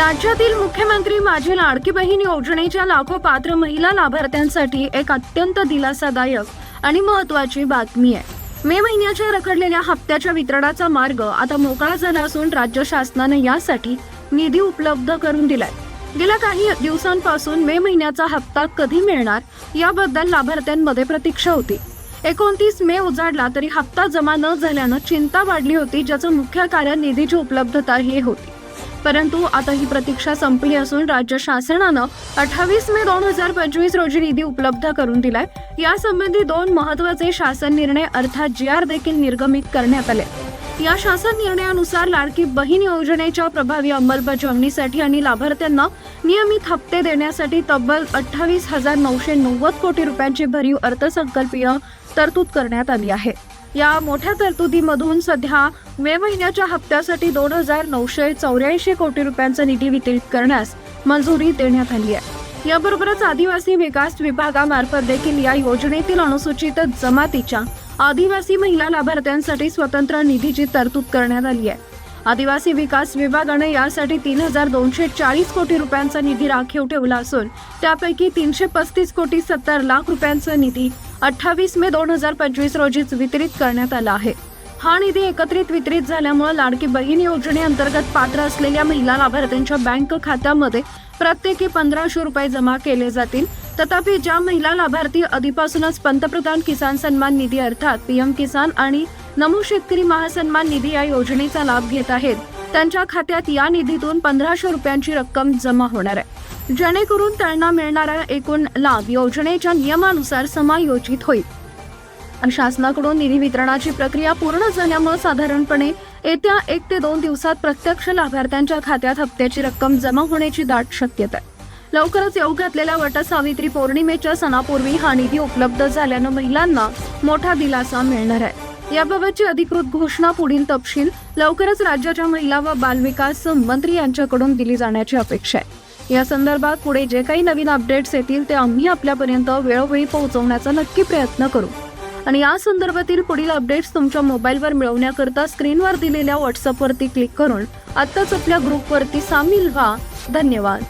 राज्यातील मुख्यमंत्री माझी लाडकी बहीण योजनेच्या लाखो पात्र महिला लाभार्थ्यांसाठी एक अत्यंत दिलासादायक आणि महत्वाची बातमी आहे. मे महिन्याच्या रखडलेल्या हप्त्याच्या वितरणाचा मार्ग आता मोकळा झाला असून राज्य शासनाने यासाठी निधी उपलब्ध करून दिलाय. गेल्या काही दिवसांपासून मे महिन्याचा हप्ता कधी मिळणार याबद्दल लाभार्थ्यांमध्ये प्रतीक्षा होती. एकोणतीस मे उजाडला तरी हप्ता जमा न झाल्यानं चिंता वाढली होती ज्याचं मुख्य कारण निधीची उपलब्धता ही होती. परंतु आता ही प्रतीक्षा संपली असून राज्य शासनानं अठ्ठावीस मे दोन हजार पंचवीस रोजी निधी उपलब्ध करून दिलाय. यासंबंधी दोन महत्त्वाचे शासन निर्णय अर्थात जी आर देखील निर्गमित करण्यात आले. या शासन निर्णयानुसार लाडकी बहीण योजनेच्या प्रभावी अंमलबजावणीसाठी आणि लाभार्थ्यांना नियमित हप्ते देण्यासाठी तब्बल अठ्ठावीस हजार नऊशे नव्वद कोटी रुपयांची भरीव अर्थसंकल्पीय तरतूद करण्यात आली आहे. या मोठ्या तरतुदीमधून सध्या मे महिन्याच्या हप्त्यासाठी दोन हजार नऊशे चौऱ्याऐंशी कोटी रुपयांचा निधी वितरित करण्यास मंजुरी देण्यात आली आहे. याबरोबरच आदिवासी विकास विभागामार्फत देखील या योजनेतील अनुसूचित जमातीच्या आदिवासी महिला लाभार्थ्यांसाठी स्वतंत्र निधीची तरतूद करण्यात आली आहे. आदिवासी विकास विभागाने यासाठी तीन हजार दोनशे चाळीस कोटी रुपयांचा निधी राखीव ठेवला असून त्यापैकी तीनशे पस्तीस कोटी सत्तर लाख रुपयांचा निधी अठ्ठावीस मे दोन हजार पंचवीस रोजीच वितरित करण्यात आला आहे. हा निधी एकत्रित वितरित झाल्यामुळे लाडकी बहीण योजनेअंतर्गत पात्र असलेल्या महिला लाभार्थ्यांच्या बँक खात्यामध्ये प्रत्येकी पंधराशे रुपये जमा केले जातील. तथापि ज्या महिला लाभार्थी आधीपासूनच पंतप्रधान किसान सन्मान निधी अर्थात पीएम किसान आणि नमो शेतकरी महासन्मान निधी या योजनेचा लाभ घेत आहेत. त्यांच्या खात्यात या निधीतून पंधराशे रुपयांची रक्कम जमा होणार आहे. जेणेकरून त्यांना मिळणारा एकूण लाभ योजनेच्या नियमानुसार समायोजित होईल. शासनाकडून निधी वितरणाची प्रक्रिया पूर्ण झाल्यामुळे साधारणपणे येत्या एक ते दोन दिवसात प्रत्यक्ष लाभार्थ्यांच्या खात्यात हप्त्याची रक्कम जमा होण्याची दाट शक्यता आहे. लवकरच येऊ घातलेल्या वटसावित्री पौर्णिमेच्या सणापूर्वी हा निधी उपलब्ध झाल्यानं महिलांना मोठा दिलासा मिळणार आहे. याबाबतची अधिकृत घोषणा पुढील तपशील लवकरच राज्याच्या महिला व बालविकास मंत्री यांच्याकडून दिली जाण्याची अपेक्षा आहे. या संदर्भात पुढे जे काही नवीन अपडेट्स येतील ते आम्ही आपल्यापर्यंत वेळोवेळी पोहोचवण्याचा नक्की प्रयत्न करू. आणि या संदर्भातील पुढील अपडेट्स तुमच्या मोबाईलवर मिळवण्याकरता स्क्रीनवर दिलेल्या व्हॉट्सअपवरती क्लिक करून आत्ताच आपल्या ग्रुपवरती सामील व्हा. धन्यवाद.